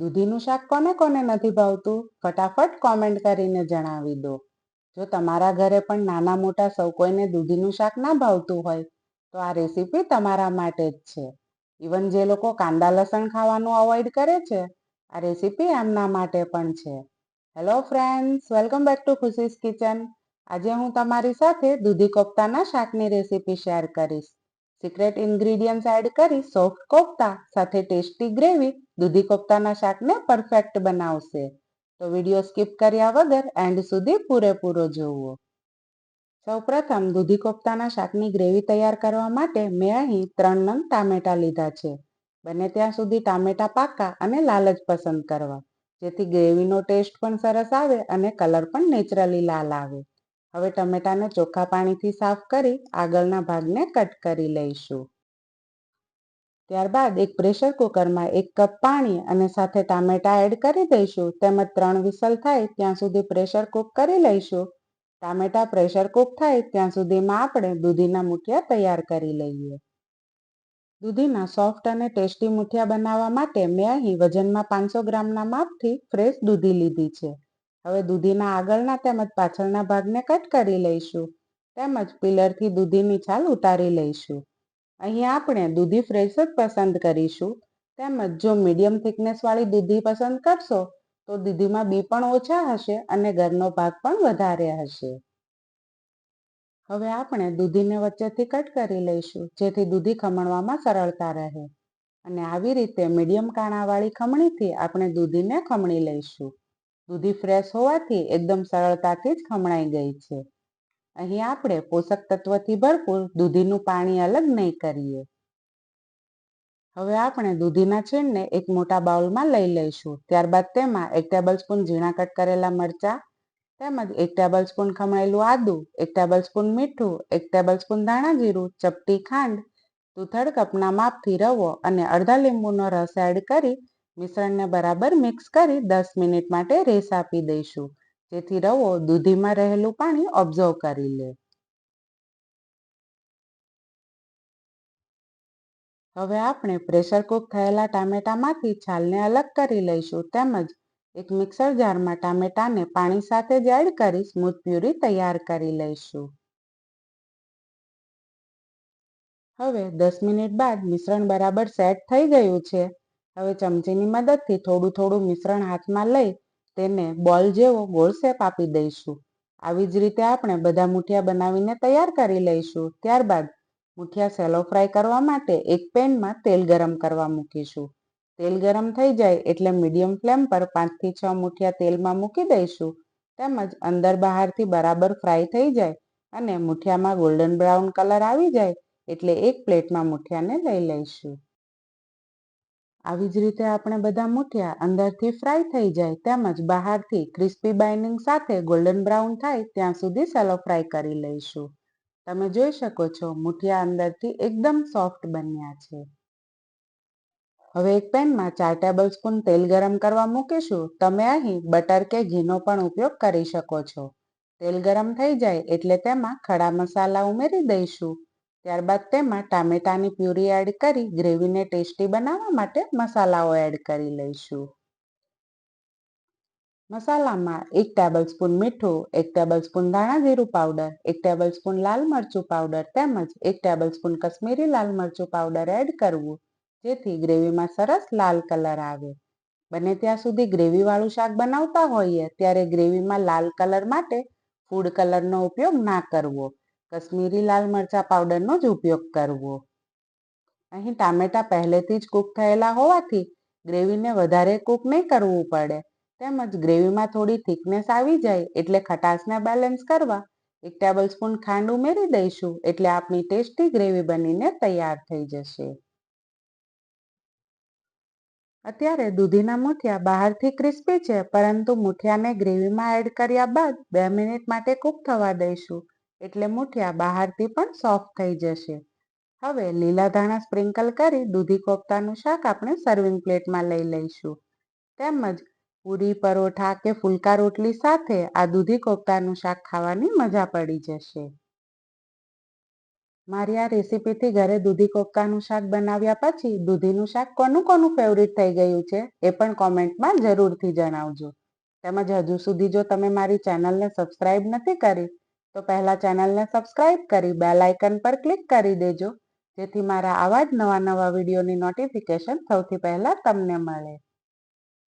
દૂધીનું શાક કોને કોને નથી ભાવતું? ફટાફટ કોમેન્ટ કરીને જણાવી દો. જો તમારા ઘરે પણ નાના મોટા સૌ કોઈને દૂધીનું શાક ના ભાવતું હોય, તો આ રેસીપી તમારા માટે જ છે. ઇવન જે લોકો કાંદા લસણ ખાવાનું અવોઇડ કરે છે, આ રેસીપી એમના માટે પણ છે. Hello friends welcome back to Khushi's kitchen આજે હું તમારી સાથે દૂધી કોફતાના શાકની રેસીપી શેર કરીશ. સિક્રેટ ઇન્ગ્રીડિયન્ટ્સ એડ કરી સોફ્ટ કોફતા સાથે ટેસ્ટી ગ્રેવી દૂધી કોફતાના શાકને પરફેક્ટ બનાવશે. તો વીડિયો સ્કીપ કર્યા વગર એન્ડ સુધી પૂરેપૂરો જોવો સૌપ્રથમ દૂધી કોફતાના શાકની ગ્રેવી તૈયાર કરવા માટે મેં અહીં ત્રણ નંગ ટામેટા લીધા છે. બને ત્યાં સુધી ટામેટા પાકા અને લાલ જ પસંદ કરવા. જેથી ગ્રેવીનો ટેસ્ટ પણ સરસ આવે અને કલર પણ નેચરલી લાલ આવે. હવે ટમેટાને ચોખ્ખા પાણીથી સાફ કરી આગળના ભાગને કટ કરી લઈશું. ત્યારબાદ એક પ્રેશર કુકરમાં એક કપ પાણી અને સાથે ટામેટા એડ કરી દઈશું. તેમજ ત્રણ વિસલ થાય ત્યાં સુધી પ્રેશર કુક કરી લઈશું. ટામેટા પ્રેશર કુક થાય ત્યાં સુધીમાં આપણે દૂધીના મુઠિયા તૈયાર કરી લઈએ. દૂધીના સોફ્ટ અને ટેસ્ટી મુઠિયા બનાવવા માટે મેં અહીં વજનમાં પાંચસો ગ્રામના માપથી ફ્રેશ દૂધી લીધી છે. હવે દૂધીના આગળના તેમજ પાછળના ભાગને કટ કરી લઈશું. તેમજ પિલરથી દૂધીની છાલ ઉતારી લઈશું. અહીં આપણે દૂધી ફ્રેશ જ પસંદ કરીશું. તેમજ જો મીડિયમ થિકનેસવાળી દૂધી પસંદ કરશો, તો દૂધીમાં બી પણ ઓછા હશે અને ઘરનો ભાગ પણ વધારે હશે. હવે આપણે દૂધીને વચ્ચેથી કટ કરી લઈશું, જેથી દૂધી ખમણવામાં સરળતા રહે. અને આવી રીતે મીડિયમ કાણાવાળી ખમણીથી આપણે દૂધીને ખમણી લઈશું. દૂધી ફ્રેશ હોવાથી એકદમ સરળતાથી જ ખમણાઈ ગઈ છે. અહીં આપણે પોષક તત્વથી ભરપૂર દૂધીનું પાણી અલગ નહીં કરીએ. હવે આપણે દૂધીના છીણને એક મોટા બાઉલમાં લઈ લઈશું. ત્યારબાદ તેમાં એક ટેબલ સ્પૂન ઝીણા કટ કરેલા મરચાં, તેમજ એક ટેબલ સ્પૂન ખમણેલું આદું, એક ટેબલ સ્પૂન મીઠું, એક ટેબલ સ્પૂન ધાણા જીરું, ચપટી ખાંડ તુથડ કપના માપથી રવો અને અડધા લીંબુનો રસ એડ કરી મિશ્રણને બરાબર મિક્સ કરી દસ મિનિટ માટે રેસ આપી દઈશું. જેથી રવો દૂધીમાં રહેલું પાણી ઓબ્ઝર્વ કરી લે. હવે આપણે પ્રેશર કુક થયેલા ટામેટામાંથી છાલને અલગ કરી લઈશું તેમજ એક મિક્સર જારમાં ટામેટાને પાણી સાથે જ એડ કરી સ્મૂથ પ્યુરી તૈયાર કરી લઈશું. હવે દસ મિનિટ બાદ મિશ્રણ બરાબર સેટ થઈ ગયું છે. હવે ચમચીની મદદથી થોડું થોડું મિશ્રણ હાથમાં લઈ તેને બોલ જેવો ગોળ શેપ આપી દઈશું. આવી જ રીતે આપણે બધા મુઠિયા બનાવીને તૈયાર કરી લઈશું. ત્યારબાદ મુઠિયા સેલો ફ્રાય કરવા માટે એક પેનમાં તેલ ગરમ કરવા મૂકીશું. તેલ ગરમ થઈ જાય એટલે મીડિયમ ફ્લેમ પર પાંચથી છ મુઠિયા તેલમાં મૂકી દઈશું. તેમજ અંદર બહારથી બરાબર ફ્રાય થઈ જાય અને મુઠિયામાં ગોલ્ડન બ્રાઉન કલર આવી જાય એટલે એક પ્લેટમાં મુઠિયાને લઈ લઈશું. આવી જ રીતે આપણે બધા મૂઠિયા, અંદરથી ફ્રાય થઈ જાય, તેમજ બહારથી ક્રિસ્પી બાઇન્ડિંગ સાથે ગોલ્ડન બ્રાઉન થાય, ત્યાં સુધી સેલો ફ્રાય કરી લઈશું. તમે જોઈ શકો છો, મૂઠિયા અંદરથી એકદમ સોફ્ટ બન્યા છે. હવે એક પેનમાં ચાર ટેબલ સ્પૂન તેલ ગરમ કરવા મૂકીશું. તમે અહીં બટર કે ઘીનો પણ ઉપયોગ કરી શકો છો. તેલ ગરમ થઈ જાય એટલે તેમાં ખડા મસાલા ઉમેરી દઈશું. ત્યારબાદ તેમાં ટામેટાની પ્યુરી એડ કરી, ગ્રેવીને ટેસ્ટી બનાવવા માટે મસાલાઓ એડ કરી લઈશું. મસાલામાં એક ટેબલ સ્પૂન મીઠું, એક ટેબલ સ્પૂન ધાણા જીરું પાવડર એક ટેબલ સ્પૂન લાલ મરચું પાવડર તેમજ એક ટેબલ સ્પૂન કશ્મીરી લાલ મરચું પાવડર એડ કરવું, જેથી ગ્રેવીમાં સરસ લાલ કલર આવે. બને ત્યાં સુધી ગ્રેવીવાળું શાક બનાવતા હોઈએ, ત્યારે ગ્રેવીમાં લાલ કલર માટે ફૂડ કલરનો ઉપયોગ ના કરવો. કશ્મીરી લાલ મરચા પાવડરનો જ ઉપયોગ કરવો. અહીં ટામેટા પહેલેથી જ કૂક થયેલા હોવાથી ગ્રેવીને વધારે કૂક નહીં કરવું પડે. તેમજ ગ્રેવીમાં થોડી થિકનેસ આવી જાય એટલે ખટાશને બેલેન્સ કરવા એક ટેબલ સ્પૂન ખાંડ ઉમેરી દઈશું એટલે આપણી ટેસ્ટી ગ્રેવી બનીને તૈયાર થઈ જશે. અત્યારે દૂધીના મુઠિયા બહારથી ક્રિસ્પી છે, પરંતુ મુઠિયાને ગ્રેવીમાં એડ કર્યા બાદ બે મિનિટ માટે કૂક થવા દઈશું. એટલે મુઠિયા બહારથી પણ સોફ્ટ થઈ જશે. હવે લીલા ધાણા સ્પ્રિંકલ કરી દૂધી કોફતાનું શાક આપણે સર્વિંગ પ્લેટમાં લઈ લઈશું. તેમજ પૂરી પરોઠા કે ફુલકા રોટલી સાથે આ દૂધી કોફતાનું શાક ખાવાની મજા પડી જશે. મારી આ રેસીપીથી ઘરે દૂધી કોફતાનું શાક બનાવ્યા પછી દૂધીનું શાક કોનું કોનું ફેવરિટ થઈ ગયું છે એ પણ કોમેન્ટમાં જરૂરથી જણાવજો. તેમજ હજુ સુધી જો તમે મારી ચેનલને સબસ્ક્રાઇબ નથી કરી તો પહેલાં ચેનલને સબસ્ક્રાઇબ કરી બેલ આઇકન પર ક્લિક કરી દેજો, જેથી મારા આવા જ નવા નવા વિડીયોની નોટિફિકેશન સૌથી પહેલાં તમને મળે.